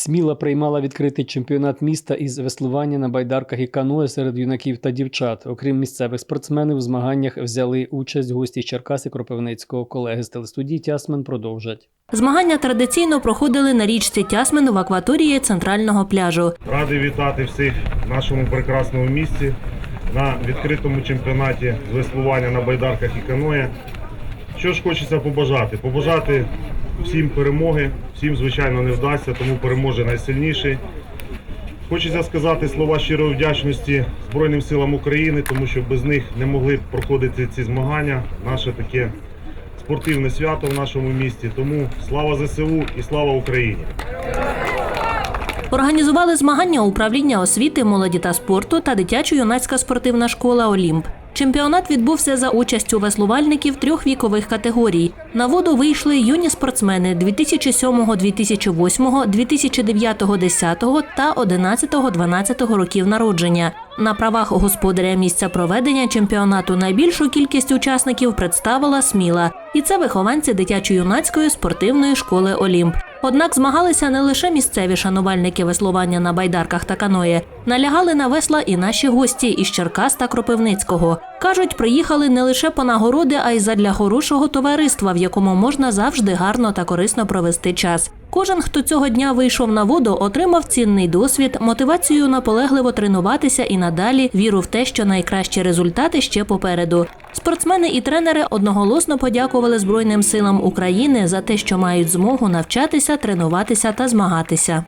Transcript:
Сміла приймала відкритий чемпіонат міста із веслування на байдарках і каное серед юнаків та дівчат. Окрім місцевих спортсменів, у змаганнях взяли участь гості з Черкас Кропивницького. Колеги з телестудії Тясмен продовжать. Змагання традиційно проходили на річці Тясмин в акваторії центрального пляжу. Радий вітати всіх в нашому прекрасному місті на відкритому чемпіонаті з веслування на байдарках і каное. Що ж хочеться побажати? Побажати всім перемоги, всім, звичайно, не вдасться, тому переможе найсильніший. Хочеться сказати слова щирої вдячності Збройним силам України, тому що без них не могли б проходити ці змагання. Наше таке спортивне свято в нашому місті. Тому слава ЗСУ і слава Україні! Організували змагання управління освіти, молоді та спорту та дитячо-юнацька спортивна школа Олімп. Чемпіонат відбувся за участю веслувальників трьох вікових категорій. На воду вийшли юні спортсмени 2007, 2008, 2009, 10 та 11, 12 років народження. На правах господаря місця проведення чемпіонату найбільшу кількість учасників представила Сміла, і це вихованці дитячо-юнацької спортивної школи Олімп. Однак змагалися не лише місцеві шанувальники веслування на байдарках та каное. Налягали на весла і наші гості із Черкас та Кропивницького. Кажуть, приїхали не лише по нагороди, а й задля хорошого товариства, в якому можна завжди гарно та корисно провести час. Кожен, хто цього дня вийшов на воду, отримав цінний досвід, мотивацію наполегливо тренуватися і надалі віру в те, що найкращі результати ще попереду. Спортсмени і тренери одноголосно подякували Збройним силам України за те, що мають змогу навчатися, тренуватися та змагатися.